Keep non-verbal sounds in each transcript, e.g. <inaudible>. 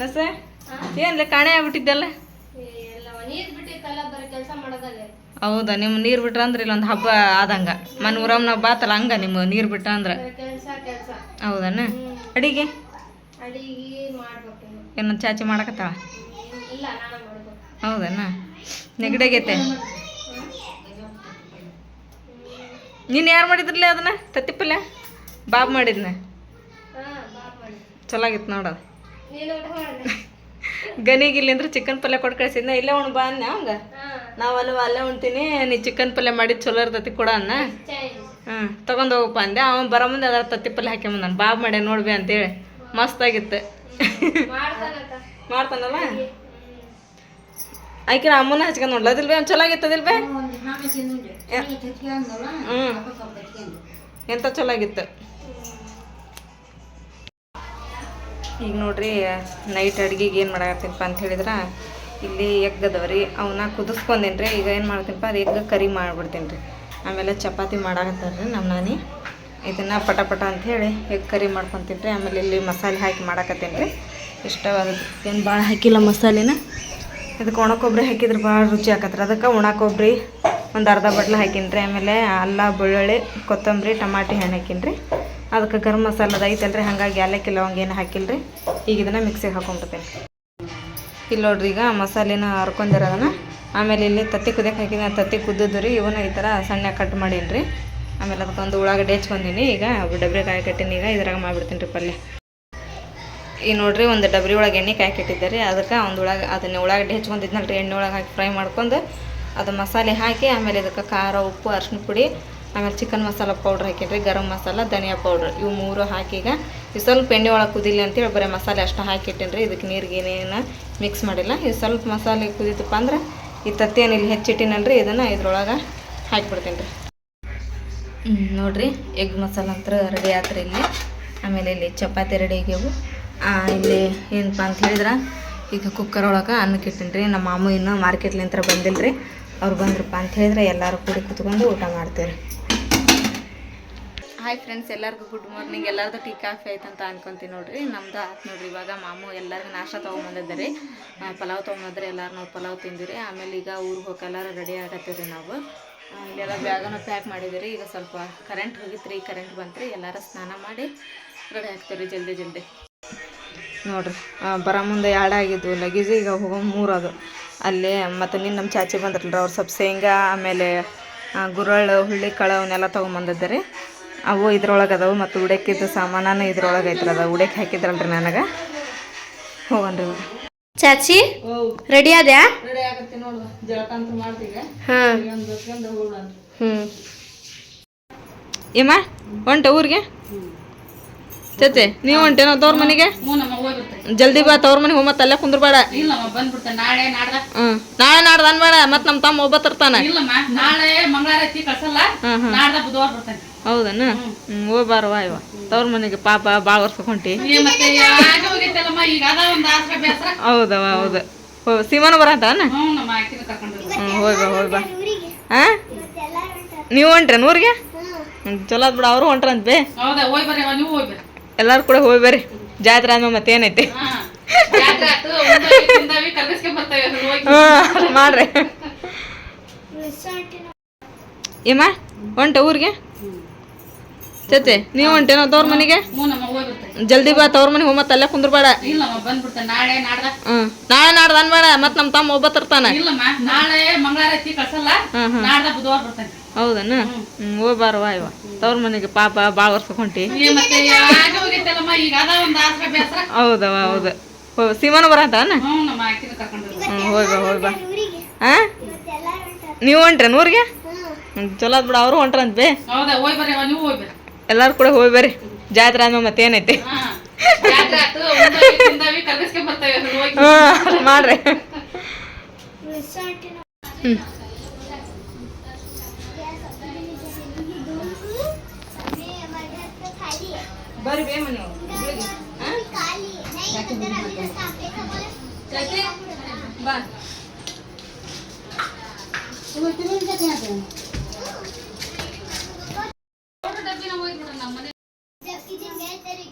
ಬಸ ಏನ್ಲೆ ಕಾಣೆ ಆಗ್ಬಿಟ್ಟಿದ್ದಲ್ಲ? ಹೌದಾ ನಿಮ್ಮ ನೀರು ಬಿಟ್ರ ಅಂದ್ರೆ ಇಲ್ಲೊಂದು ಹಬ್ಬ ಆದಂಗ. ಮನ್ ನಾವ್ ಬಾತಲ್ಲ ಹಂಗ ನಿಮ್ಮ ನೀರು ಬಿಟ್ಟ ಅಂದ್ರೆ. ಹೌದನ? ಅಡಿಗೆ? ಏನೋ ಚಾಚಿ ಮಾಡಕತ್ತಾವ? ಹೌದನ? ನೆಗಡಿಗೈತೆ ನೀನು ಯಾರು ಮಾಡಿದ್ರಲ್ಲ ಅದನ್ನ? ತತ್ತಿ ಪಲ್ಯ? ಬಾಬ್ ಮಾಡಿದ್ನ? ಚಲಾಗಿತ್ತು ನೋಡೋದು. ನೀನು ಊಟ ಮಾಡಿದೆ ಗನಿಗಿಲ್ಲಿಂದ್ರೆ ಚಿಕನ್ ಪಲ್ಯ ಕೊಟ್ಟು ಕಳ್ಸಿದ್ನ ಇಲ್ಲೇ ಉಣ್ ಬಾ ಅನ್ನ ಹಂಗ ಹಾ ನಾವು ಅಲ್ಲವ ಅಲ್ಲೇ ಉಣ್ತೀನಿ ನೀ ಚಿಕನ್ ಪಲ್ಯ ಮಾಡಿ ಚಲೋ ಇರ್ತತಿ ಕೊಡ ಅನ್ನ ಹ್ಞೂ ತಗೊಂಡ್ ಹೋಗಪ್ಪ ಅಂದೆ ಅವನು ಬರೋ ಮುಂದೆ ಅದರ ತತ್ತಿ ಪಲ್ಯ ಹಾಕಿ ನಾನು ಬಾಬ್ ಮಾಡ್ಯ ನೋಡ್ಬಿ ಅಂತೇಳಿ ಮಸ್ತಾಗಿತ್ತು ಮಾಡ್ತಾನಲ್ಲ ಆಯ್ಕೆ ಅಮ್ಮನ ಹಚ್ಕೊಂಡ್ ನೋಡ್ಲ ಅದಿಲ್ವೇ ಒಂದು ಚಲೋ ಆಗಿತ್ತು ಅದಿಲ್ವೇ ಹ್ಞೂ ಎಂತ ಚಲೋ ಆಗಿತ್ತು ಈಗ ನೋಡ್ರಿ ನೈಟ್ ಅಡ್ಗೆಗೆ ಏನು ಮಾಡಾಕತ್ತೀನಪ್ಪ ಅಂತ ಹೇಳಿದ್ರೆ, ಇಲ್ಲಿ ಎಗ್ ರೀ ಅವನ್ನ ಕುದಿಸ್ಕೊಂಡೇನ್ರಿ, ಈಗ ಏನು ಮಾಡ್ತೀನಪ್ಪ ಅದು ಎಗ್ ಕರಿ ಮಾಡಿಬಿಡ್ತೀನಿ ರೀ ಆಮೇಲೆ ಚಪಾತಿ ಮಾಡಾಕತ್ತಾರ ರೀ ನಮ್ಮ ನಾನಿ. ಇದನ್ನು ಪಟ ಪಟ ಅಂಥೇಳಿ ಎಗ್ ಕರಿ ಮಾಡ್ಕೊತೀನಿ ರೀ ಆಮೇಲೆ ಇಲ್ಲಿ ಮಸಾಲೆ ಹಾಕಿ ಮಾಡಾಕತ್ತೀನಿ ರೀ ಇಷ್ಟವಾದ ಏನು ಭಾಳ ಹಾಕಿಲ್ಲ ಮಸಾಲೆನ? ಇದಕ್ಕೆ ಒಣ ಕೊಬ್ಬರಿ ಹಾಕಿದ್ರೆ ಭಾಳ ರುಚಿ ಹಾಕತ್ರಿ ಅದಕ್ಕೆ ಒಣ ಕೊಬ್ಬರಿ ಒಂದು ಅರ್ಧ ಬಟ್ಲು ಹಾಕೀನಿ ರೀ ಆಮೇಲೆ ಅಲ್ಲ, ಬೆಳ್ಳುಳ್ಳಿ, ಕೊತ್ತಂಬರಿ, ಟಮಾಟಿ ಹಣ್ಣು ಹಾಕೀನಿ ರೀ ಅದಕ್ಕೆ ಗರಂ ಮಸಾಲದ ಐತಲ್ರಿ, ಹಾಗಾಗಿ ಏಲಕ್ಕಿ ಲವಂಗ ಏನು ಹಾಕಿಲ್ಲ ಈಗ ಇದನ್ನು ಮಿಕ್ಸಿಗೆ ಹಾಕೊಂಡ್ಬಿಡ್ತೇನೆ. ಇಲ್ಲಿ ನೋಡ್ರಿ ಈಗ ಮಸಾಲೆನ ಹರ್ಕೊಂಡಿರೋದನ್ನ ಆಮೇಲೆ ಇಲ್ಲಿ ತತ್ತಿ ಕುದಿಯಕ್ಕೆ ಹಾಕಿದ ತತ್ತಿ ಕುದ್ದಿದ್ದು ರೀ, ಇವನ್ನ ಈ ಥರ ಸಣ್ಣ ಕಟ್ ಮಾಡೀನಿ ರೀ ಆಮೇಲೆ ಅದಕ್ಕೊಂದು ಉಳ್ಳಾಗಡ್ಡಿ ಬಂದೀನಿ. ಈಗ ಡಬ್ರಿ ಕಾಯಿ ಕಟ್ಟಿನಿ. ಈಗ ಇದ್ರಾಗ ಮಾಡಿಬಿಡ್ತೀನಿ ರೀ ಪಲ್ಯ. ಈಗ ನೋಡ್ರಿ ಒಂದು ಡಬ್ರಿ ಒಳಗೆ ಎಣ್ಣೆ ಕಾಯಿ ರೀ ಅದಕ್ಕೆ ಒಂದು ಒಳಗೆ ಅದನ್ನ ಉಳ್ಳಾಗಡ್ಡಿ ರೀ ಎಣ್ಣೆ ಒಳಗೆ ಹಾಕಿ ಫ್ರೈ ಮಾಡ್ಕೊಂಡು ಅದು ಮಸಾಲೆ ಹಾಕಿ ಆಮೇಲೆ ಇದಕ್ಕೆ ಖಾರ, ಉಪ್ಪು ಅರ್ಶಿನ ಪುಡಿ ಆಮೇಲೆ ಚಿಕನ್ ಮಸಾಲ ಪೌಡ್ರ್ ಹಾಕಿನ್ರಿ ಗರಂ ಮಸಾಲ, ಧನಿಯಾ ಪೌಡ್ರ್ ಇವು ಮೂರು ಹಾಕಿ ಈಗ ಇದು ಸ್ವಲ್ಪ ಎಣ್ಣೆ ಒಳಗೆ ಕುದಿಲಿ ಅಂತೇಳಿ ಬರೀ ಮಸಾಲೆ ಅಷ್ಟು ಹಾಕಿಟ್ಟಿನಿ ರೀ ಇದಕ್ಕೆ ನೀರಿಗೆ ಮಿಕ್ಸ್ ಮಾಡಿಲ್ಲ. ಇದು ಸ್ವಲ್ಪ ಮಸಾಲೆ ಕುದಿತಪ್ಪ ಅಂದ್ರೆ ಈ ತತ್ತಿ ಇಲ್ಲಿ ಹೆಚ್ಚಿಟ್ಟಿನಲ್ರಿ. ಇದನ್ನು ಇದ್ರೊಳಗೆ ಹಾಕಿಬಿಡ್ತೀನಿ ರೀ ನೋಡಿರಿ. ಎಗ್ ಮಸಾಲ ಅಂತರ ರೆಡಿ ಆತ್ರಿ ಇಲ್ಲಿ. ಆಮೇಲೆ ಇಲ್ಲಿ ಚಪಾತಿ ರೆಡಿ ಆಗ್ಯವು. ಇಲ್ಲಿ ಏನಪ್ಪ ಅಂತ ಹೇಳಿದ್ರೆ, ಈಗ ಕುಕ್ಕರ್ ಒಳಗೆ ಅನ್ನಕ್ಕೆ ಇಟ್ಟಿನಿ ರೀ ನಮ್ಮ ಮಾಮು ಇನ್ನೂ ಮಾರ್ಕೆಟ್ಲಿಂತ್ರ ಬಂದಿಲ್ಲ ರೀ ಅವ್ರು ಬಂದ್ರಪ್ಪ ಅಂತ ಹೇಳಿದ್ರೆ ಎಲ್ಲರೂ ಕೂಡಿ ಕುತ್ಕೊಂಡು ಊಟ ಮಾಡ್ತೀವಿ ಹಾಯ್ ಫ್ರೆಂಡ್ಸ್ ಎಲ್ಲರಿಗೂ ಗುಡ್ ಮಾರ್ನಿಂಗ್ ಎಲ್ಲರದು ಟೀ, ಕಾಫಿ ಆಯ್ತು ಅಂತ ಅನ್ಕೊಂತೀನಿ ನೋಡ್ರಿ. ನಮ್ದು ಆಯ್ತು ನೋಡ್ರಿ, ಇವಾಗ ಮಾಮು ಎಲ್ಲರಿಗೂ ನಾಷ್ಟ ತೊಗೊಂಬಂದಿದ್ದಾರೆ. ಪಲಾವ್ ತೊಗೊಂಬಂದ್ರೆ ಎಲ್ಲರೂ ನಾವು ಪಲಾವ್ ತಿಂದಿರಿ ಆಮೇಲೆ ಈಗ ಊರಿಗೆ ಹೋಗಿ ರೆಡಿ ಆಗತ್ತೀವಿ ನಾವು. ಇಲ್ಲೆಲ್ಲ ಬ್ಯಾಗನ ಪ್ಯಾಕ್ ಮಾಡಿದಿರಿ. ಈಗ ಸ್ವಲ್ಪ ಕರೆಂಟ್ ಹೋಗಿತ್ತು ರೀ ಕರೆಂಟ್ ಬಂತ್ರಿ. ಎಲ್ಲರೂ ಸ್ನಾನ ಮಾಡಿ ರೆಡಿ ಆಗ್ತೀವಿ ಜಲ್ದಿ ಜಲ್ದಿ. ನೋಡ್ರಿ ಬರೋ ಮುಂದೆ ಎರಡು ಲಗೇಜ್ ಈಗ ಹೋಗೋ ಮೂರು ಅದು. ಅಲ್ಲೇ ಮತ್ತು ನಿನ್ನ ನಮ್ಮ ಚಾಚಿ ಬಂದ್ರಲ್ರಿ, ಅವ್ರು ಸ್ವಲ್ಪ ಶೇಂಗಾ, ಆಮೇಲೆ ಗುರಳು ಹುಳ್ಳಿ ಕಾಳು ಅವನ್ನೆಲ್ಲ ತೊಗೊಂಬಂದಿದ್ದಾರೆ. ಅವು ಇದ್ರೊಳಗೆ ಅದಾವೆ ಮತ್ತು ಉಡಕ್ಕಿದ್ದು ಸಾಮಾನು ಇದ್ರೊಳಗೆ ಐತ್ರ ಅದ ಉಡಕ್ಕೆ ಹಾಕಿದ್ರಲ್ರಿ ನನಗೆ. ಹೋಗನ್ರಿ ಚಾಚಿ ರೆಡಿ ಆದ್ಯಾ? ಹ್ಞೂ ಮಾಡ್ತೀಗ. ಹಾ. ಹ್ಮ್. ಏಮ್ಮ ಹೊಂಟ ಊರಿಗೆ? ಚತೆ ನೀವು ಹೊಂಟೇನೋ ತವ್ರ ಮನೆಗೆ? ಜಲ್ದಿ ಬಾ ತವ್ರ ಮನೆಗೆ ಹೋಮತ್ತ ಅಲ್ಲೇ ಕುಂದ್ರಬೇಡ. ಇಲ್ಲಮ್ಮ ಬಂದ್ಬಿಡ್ತಾನೆ. ನಾಳೆ ನಾಡ್ದ. ಹ್ಮ್. ನಾಳೆ ನಾಡ್ದು ಅನ್ಬೇಡ ಮತ್ತೆ ನಮ್ಮ ತಮ್ಮ ಒಬ್ಬ ತರ್ತಾನೆ. ಇಲ್ಲಮ್ಮ ನಾಳೆ ಹೌದನ? ಹ್ಮ್. ಬಾರವ ಇವ. ತವ್ರ ಮನೆಗೆ ಪಾಪ ಭಾಳ ವರ್ಷಕ್ಕೆ ಹೊಂಟಿ. ಮತ್ತೆ ಹೌದವ ಹೌದು. ಹೋ ಸೀಮಾನು ಬರತ್ತಾನ ಹ್ಞೂ ಹ್ಞೂ ಹೋಗಿ ಬಾ ಹೋಗಿ ಬಾ ಹಾಂ ನೀವು ಹೊಂಟ್ರೇನು ಊರಿಗೆ? ಹ್ಞೂ ಚಲೋ ಬಿಡ ಅವ್ರು ಹೊಂಟ್ರಂತ ಬೇ. ಎಲ್ಲಾರು ಕೂಡ ಹೋಗಿ ಬರ್ರಿ. ಜಾತ್ರೆ ಅಂದ್ರೆ ಮತ್ತೇನೈತಿ? ಏನೈತಿ ಹ್ಞೂ ಮಾಡ್ರಿ. ಏಮ್ಮ ಹೊಂಟ ಊರಿಗೆ? ಚತೆ ನೀವು ಹೊಂಟೇನೋ ತವ್ರ ಮನೆಗೆ? ಬರ್ತಾನೆ ಜಲ್ದಿ ಬಾ ತವ್ರ ಮನೆಗೆ ಹೋಮತ್ತ ಅಲ್ಲೇ ಕುಂದ್ರಬೇಡ. ನಾಳೆ ನಾಡ್ದ? ಹ್ಞೂ ನಾಳೆ ನಾಡ್ದು ಅನ್ಬೇಡ ಮತ್ತೆ ನಮ್ಮ ತಮ್ಮ ಒಬ್ಬ ತರ್ತಾನ. ಬರ್ತಾನೆ ಹೌದನ? ಹ್ಞೂ ಹೋಗ್ಬಾರವ ಇವ. ತವ್ರ ಮನೆಗೆ ಪಾಪ ಭಾಳ ವರ್ಷ ಹೊಂಟಿ. ಏ ಮತ್ತೆ ಯಾಕೆ ಹೋಗಿತ್ತಲ್ಲಮ್ಮ ಈಗ ಅದ ಒಂದ್ ಆಸರ ಬೇಸರ? ಹೌದವ ಹೌದು. ಹೋ ಸೀಮಾನು ಹ್ಞೂ ಹೋಗಿ ಬಾ ಹೋಗಿ ಬಾ. ಹಾಂ ನೀವು ಹೊಂಟ್ರೇನು ಊರಿಗೆ? ಹ್ಞೂ ಚಲೋ ಆತ್ ಅವ್ರು ಅವರು ಹೊಂಟ್ರಂತ ಬೇ. ಹೌದಾ ಹೋಯ್ ಬರ್ರಿ ಅವ ನೀವು ಹೋಯ್ ಬರ್ರಿ. ಎಲ್ಲಾರು ಕೂಡ ಹೋಗಿ ಬರ್ರಿ ಜಾತ್ರೆ ಆದ್ಮೇಲೆ ಮತ್ತೇನೈತಿ ಹಾ ಯಾತ್ರೆ ಆತು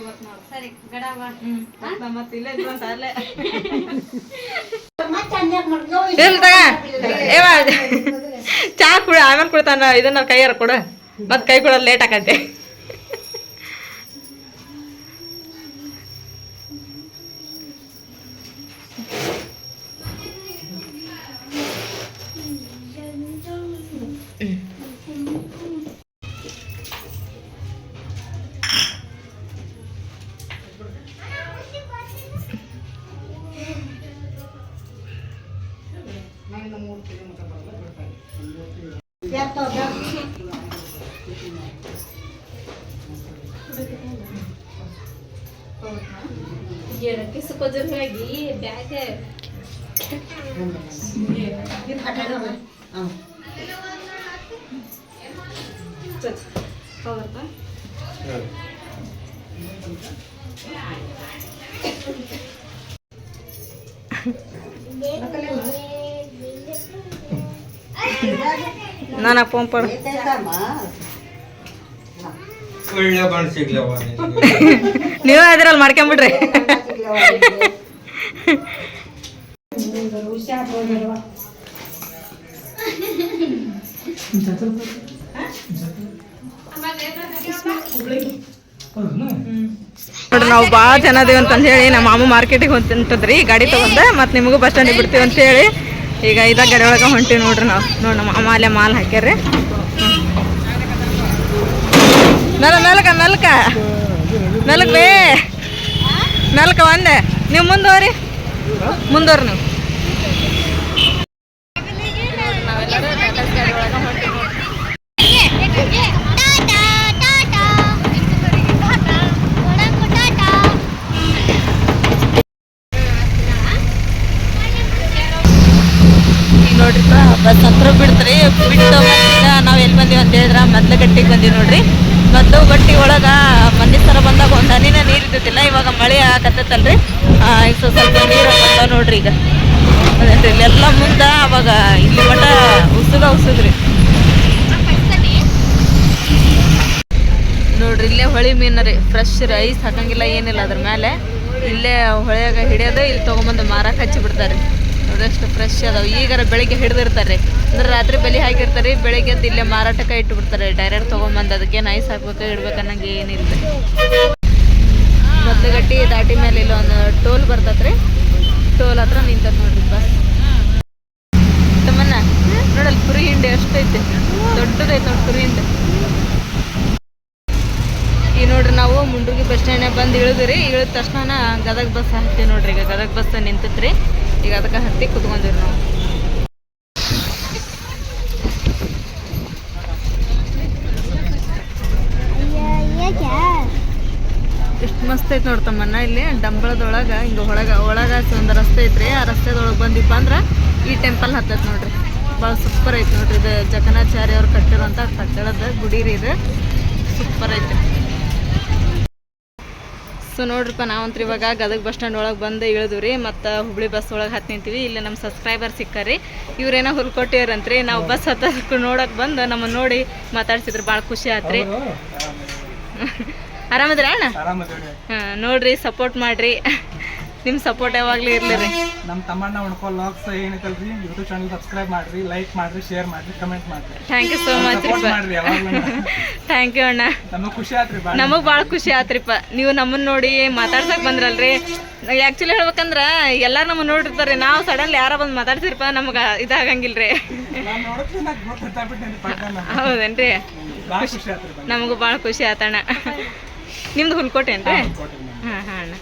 ಚಂದಾಗಿ ಹೋಗ್ಬೇಕು. ಸರಿ ಗಡವ ಮತ್ತೆ ಇಲ್ಲೇ ಇದ್ವಂತ ಅಲ್ಲೇ ಇರ್ಲಿ ತಗ. ಏವ ಚಾ ಕುಡ ಆಮೇಲೆ ಕುಡ್ತಾನ. ಇದನ್ನ ಕೈಯಾರ ಕೊಡು. ಮತ್ತೆ ಕೈ ಕೊಡೋದು ಲೇಟ್ ಆಕತ್ತೆ. ಸುಖಜವಾಗಿ ಬ್ಯಾಗ್ ಹೌದಾ ನಾನು ನೀವೇ ಅದ್ರಲ್ಲಿ ಮಾಡ್ಕೊಂಬಿಡ್ರಿ. <laughs> ನಾವು ಭಾಳ ಜನ ಅದೀವಿ ಅಂತಂದು ಹೇಳಿ ನಮ್ಮ ಮಾಮ ಮಾರ್ಕೆಟಿಗೆ ಹೊಂಟಿದ್ರಿ, ಗಾಡಿ ತಗೊಂಡ, ಮತ್ತು ನಿಮಗೂ ಬಸ್ ಸ್ಟ್ಯಾಂಡಿಗೆ ಬಿಡ್ತೀವಿ ಅಂತ ಹೇಳಿ ಈಗ ಇದಾಗ ಗಾಡಿ ಒಳಗೆ ಹೊಂಟೀವಿ ನೋಡ್ರಿ ನಾವು. ನೋಡಿ, ನಮ್ಮ ಮಾಮ ಅಲ್ಲೇ ಮಾಲ್ ಹಾಕ್ಯಾರ್ರಿ. ನಲ್ಕ ನಲ್ಕ. ನಲ್ಕ ಬೇ. ಮೆಲ್ಕ ಒಂದೆ. ನೀವು ಮುಂದುವರಿ. ಮುಂದುವರಿ ನೀವು. ನೋಡ್ರಿಪ್ಪ ಬಸ್ ಹತ್ರ ಬಿಡ್ತ್ರಿ, ಬಿಟ್ಟು ನಾವು ಎಲ್ಲಿ ಬಂದೀವಿ ಅಂತ ಹೇಳಿದ್ರ ಮದ್ಲಗಟ್ಟಿಗೆ ಬಂದೀವಿ ನೋಡ್ರಿ. ಮದ್ದು ಗಟ್ಟಿ ಒಳಗ ಮಂದಿ ಸರ ಬಂದಾಗ ಒಂದು ನೀರು ಇದ್ದಿದ್ದಿಲ್ಲ ಇವಾಗ ಮಳೆ ಆಗತ್ತಲ್ರಿ ಸ್ವಲ್ಪ ನೀರು ಬಂದ ನೋಡ್ರಿ ಈಗ. ಇಲ್ಲೆಲ್ಲ ಮುಂದ ಅವಾಗ ಇಲ್ಲಿ ಮಟ ಉಸುಗ ಉಸುದ್ರಿ ನೋಡ್ರಿ, ಇಲ್ಲೇ ಹೊಳಿ ಮೀನು ರೀ ಫ್ರೆಶ್ ರೈಸ್ ಹಾಕಂಗಿಲ್ಲ, ಏನಿಲ್ಲ ಅದ್ರ ಮೇಲೆ ಇಲ್ಲೇ ಹೊಳೆಯಾಗ ಹಿಡಿಯೋದು, ಇಲ್ಲಿ ತೊಗೊಂಬಂದು ಮಾರಕ್ಕೆ ಹಚ್ಚಿ ಬಿಡ್ತಾರೆ ನೋಡ್ರಿ ಫ್ರೆಶ್ ಅದಾವ. ಈಗಾರ ಬೆಳಿಗ್ಗೆ ಹಿಡಿದಿರ್ತಾರೆ ಅಂದ್ರೆ ರಾತ್ರಿ ಬಲಿ ಹಾಕಿರ್ತಾರೆ ಬೆಳಿಗ್ಗೆ ಇಲ್ಲೇ ಮಾರಾಟಕ್ಕೆ ಇಟ್ಟು ಬಿಡ್ತಾರೆ ಡೈರೆಕ್ಟ್ ತೊಗೊಂಬಂದು ಅದಕ್ಕೆ ನೈಸ್ ಹಾಕ್ಬೇಕು, ಇಡ್ಬೇಕು ಅನ್ನಂಗೆ ಏನಿಲ್ಲ ಗಟ್ಟಿ ದಾಟಿ ಮೇಲೆ ಇಲ್ಲ ಒಂದು ಟೋಲ್ ಬರ್ತತ್ರಿ. ಟೋಲ್ ಹತ್ರ ನಿಂತ ನೋಡ್ರಿ ಬಸ್. ತಮ್ಮನ್ನ ನೋಡಲ್ ಕುರಿ ಹಿಂಡಿ ಎಷ್ಟೈತೆ ದೊಡ್ಡದೈತೆ ನೋಡಿ ಕುರಿ ಹಿಂಡಿ. ಈ ನೋಡ್ರಿ ನಾವು ಮುಂಡ್ರಿಗೆ ಬಸ್ ಸ್ಟ್ಯಾಂಡ್ ಬಂದು ಇಳಿದ್ರಿ ಇಳಿದ ತಕ್ಷಣ ಗದಗ ಬಸ್ ಹತ್ತಿ ನೋಡ್ರಿ. ಈಗ ಗದಗ ಬಸ್ ನಿಂತತ್ರಿ. ಈಗ ಅದಕ್ಕೆ ಹತ್ತಿ ಕುತ್ಕೊಂಡಿರಿ ನಾವು. ಮಸ್ತ್ ಐತೆ ನೋಡ್ತಮ್ಮನ್ನ ಇಲ್ಲಿ ಡಂಬಳದೊಳಗೆ, ಹಿಂಗೆ ಒಳಗ ಒಳಗ ಒಂದು ರಸ್ತೆ ಐತ್ರಿ, ಆ ರಸ್ತೆದೊಳಗೆ ಬಂದಿಪ್ಪ ಅಂದ್ರೆ ಈ ಟೆಂಪಲ್ ಹತ್ತೈತೆ ನೋಡ್ರಿ. ಭಾಳ ಸೂಪರ್ ಐತಿ ನೋಡ್ರಿ ಇದು ಜಕಣಾಚಾರ್ಯ ಅವ್ರು ಕಟ್ಟಿರೋಂಥ ಕಟ್ಟಡದ ಗುಡಿ ರೀ ಇದು. ಸೂಪರ್ ಐತೆ. ಸೊ ನೋಡ್ರಿಪ್ಪ, ನಾವಂತ್ರಿ ಇವಾಗ ಗದಗ ಬಸ್ ಸ್ಟ್ಯಾಂಡ್ ಒಳಗೆ ಬಂದು ಇಳಿದ್ವಿ ರೀ ಮತ್ತು ಹುಬ್ಳಿ ಬಸ್ ಒಳಗೆ ಹತ್ತು ನಿಂತೀವಿ. ಇಲ್ಲಿ ನಮ್ಮ ಸಬ್ಸ್ಕ್ರೈಬರ್ ಸಿಕ್ಕಾರಿ. ಇವ್ರೇನೋ ಹುಲ್ಕೊಟ್ಟಿವ್ರಂತ್ರಿ, ನಾವು ಬಸ್ ಹತ್ತಕ್ಕೆ ನೋಡಕ್ಕೆ ಬಂದು ನಮ್ಮನ್ನು ನೋಡಿ ಮಾತಾಡ್ಸಿದ್ರು ಭಾಳ ಖುಷಿ ಆತ್ರಿ. ಆರಾಮದ್ರಿ ಅಣ್ಣ? ಹಾಂ ನೋಡ್ರಿ ಸಪೋರ್ಟ್ ಮಾಡ್ರಿ. ನಿಮ್ಮ ಸಪೋರ್ಟ್ ಯಾವಾಗಲೂ ಇರಲಿ ರೀ ನಮ್ಮ ತಮ್ಮಣ್ಣ ಉಣ್ಕೋ ಲಾಗ್ಸ್ ಏನೈತಲ್ರಿ? ಯೂಟ್ಯೂಬ್ ಚಾನಲ್ ಸಬ್ಸ್ಕ್ರೈಬ್ ಮಾಡ್ರಿ ಲೈಕ್ ಮಾಡ್ರಿ ಶೇರ್ ಮಾಡ್ರಿ ಕಮೆಂಟ್ ಮಾಡ್ರಿ. ಥ್ಯಾಂಕ್ ಯು ಸೋ ಮಚ್ ರೀ ಥ್ಯಾಂಕ್ ಯು ಅಣ್ಣ. ನಮಗ್ ಖುಷಿ ಆತ್ರಿ ನಮಗೆ ಭಾಳ ಖುಷಿ ಆತ್ರಿಪ್ಪ ನೀವು ನಮ್ಮನ್ನ ನೋಡಿ ಮಾತಾಡ್ಸಕ್ ಬಂದ್ರಲ್ರಿ. ಆ್ಯಕ್ಚುಲಿ ಹೇಳ್ಬೇಕಂದ್ರ ಎಲ್ಲಾರು ನಮ್ಮ ನೋಡಿರ್ತಾರೆ ನಾವು ಸಡನ್ಲಿ ಯಾರ ಬಂದು ಮಾತಾಡ್ಸಿರ್ಪ ನಮ್ಗೆ ಇದಾಗಂಗಿಲ್ರಿ. ಹೌದೇನ್ರಿ? ನಮಗೂ ಭಾಳ ಖುಷಿ ಆತಣ್ಣ ನಿಮ್ದು ಹುಲ್ಕೋಟೆ ಹಾಂ ಹಾಂ ಅಣ್ಣ.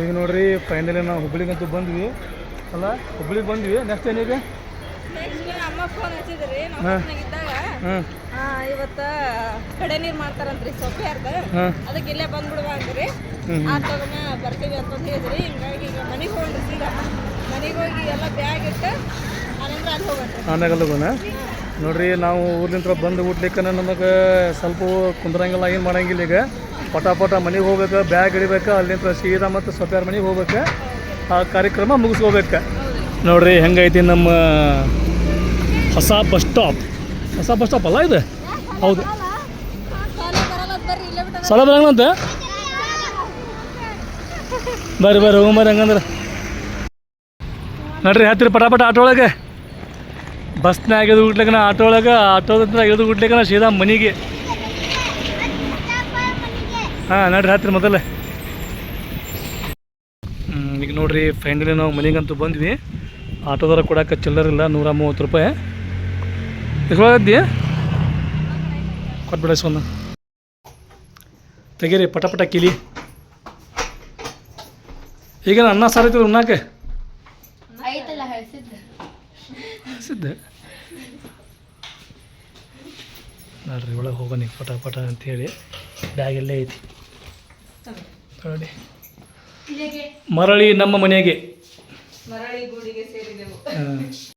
ಈಗ ನೋಡ್ರಿ ಫೈನಲಿ ನಾವು ಹುಬ್ಳಿಗಂತೂ ಬಂದ್ವಿ. ಅಲ್ಲ ಹುಬ್ಳಿಗೆ ಬಂದ್ವಿ. ನೆಕ್ಸ್ಟ್ ಏನಿದೆ ಅಮ್ಮ ಫೋನ್ ಹಚ್ಚಿದ್ರಿ. ಇವತ್ತು ಕಡೆ ನೀರು ಮಾಡ್ತಾರಂತ್ರಿ ಸೊಪ್ಪೆ ಹಾಂ. ಅದಕ್ಕೆ ಇಲ್ಲೇ ಬಂದ್ಬಿಡುವ ಅಂದ್ರಿ. ಆ ತಗೊಂಡ ಬರ್ತೀವಿ ಅಂತ ಹೇಳಿದ್ರಿ. ಹಿಂಗಾಗಿ ಈಗ ಮನೆಗೆ ಹೋಗ್ರಿ ಸೀದಾ. ಮನೆಗೆ ಹೋಗಿ ಎಲ್ಲ ಬ್ಯಾಗ್ ಇಟ್ಟು ಆನಂತರ ಅಲ್ಲಿ ಹೋಗೋಣ? ಹೋಗೋಣ ನೋಡ್ರಿ, ನಾವು ಊರ್ಲಿಂತ್ರ ಬಂದು ಊಟ್ಲಿಕ್ಕೆ ನಮಗೆ ಸ್ವಲ್ಪ ಕುಂದ್ರಂಗಿಲ್ಲ, ಏನು ಮಾಡಂಗಿಲ್ಲ ಈಗ. ಪಟ ಪಟ ಮನೆಗೆ ಹೋಗ್ಬೇಕು, ಬ್ಯಾಗ್ ಹಿಡಿಬೇಕು ಅಲ್ಲಿಂದ ಸೀದಾ ಮತ್ತು ಸೊಪ್ಯಾರ ಮನೆಗೆ ಹೋಗ್ಬೇಕು. ಆ ಕಾರ್ಯಕ್ರಮ ಮುಗಿಸ್ಕೋಬೇಕು. ನೋಡ್ರಿ, ಹೆಂಗೈತಿ ನಮ್ಮ ಹೊಸ ಬಸ್ ಸ್ಟಾಪ್. ಹೊಸ ಬಸ್ ಸ್ಟಾಪ್ ಅಲ್ಲ ಇದು? ಹೌದು. ಸಲ ಬರಂಗಂತ ಬರ್ರಿ ಬರ್ರಿ ಹೋಗಂಬರ್ರಿ ಹಂಗಂದ್ರೆ. ನೋಡ್ರಿ, ಹತ್ತಿರ ಪಟಾಪಟ ಆಟೋ ಒಳಗೆ. ಬಸ್ನಾಗ ಇಳಿದು ಬಿಟ್ಲಿಕ್ಕನ ಆಟೋ ಒಳಗೆ ಆಟೋದಿಂದ ಇಳಿದು ಬಿಟ್ಲಿಕ್ಕನ ಸೀದಾ ಮನೆಗೆ. ಹಾಂ, ನೋಡ್ರಿ ಹತ್ತಿರ ಮೊದಲೇ. ಈಗ ನೋಡ್ರಿ ಫೈನಲಿ ನಾವು ಮನೆಗಂತೂ ಬಂದ್ವಿ. ಆಟೋದಾರ ಕೊಡಕ್ಕೆ ಚಿಲ್ಲರಿಲ್ಲ ನೂರ ಮೂವತ್ತು ರೂಪಾಯಿ. ಎಷ್ಟೊಳಗದ್ದಿ ಕೊಟ್ಬಿಡ ಸೊನ್ನ ತೆಗೀರಿ, ಪಟ ಪಟ ಕಿಲಿ. ಈಗ ಅನ್ನ ಸಾರು ಐತಿ ಉಣ್ಣಾಕೆ? ಸಿದ್ಧ ನೋಡ್ರಿ ಒಳಗೆ ಹೋಗೋಣ ಪಟ ಪಟ ಅಂತೇಳಿ. ಬ್ಯಾಗ್ ಎಲ್ಲೇ ಐತಿ ನೋಡಿ ಮರಳಿ ನಮ್ಮ ಮನೆಗೆ.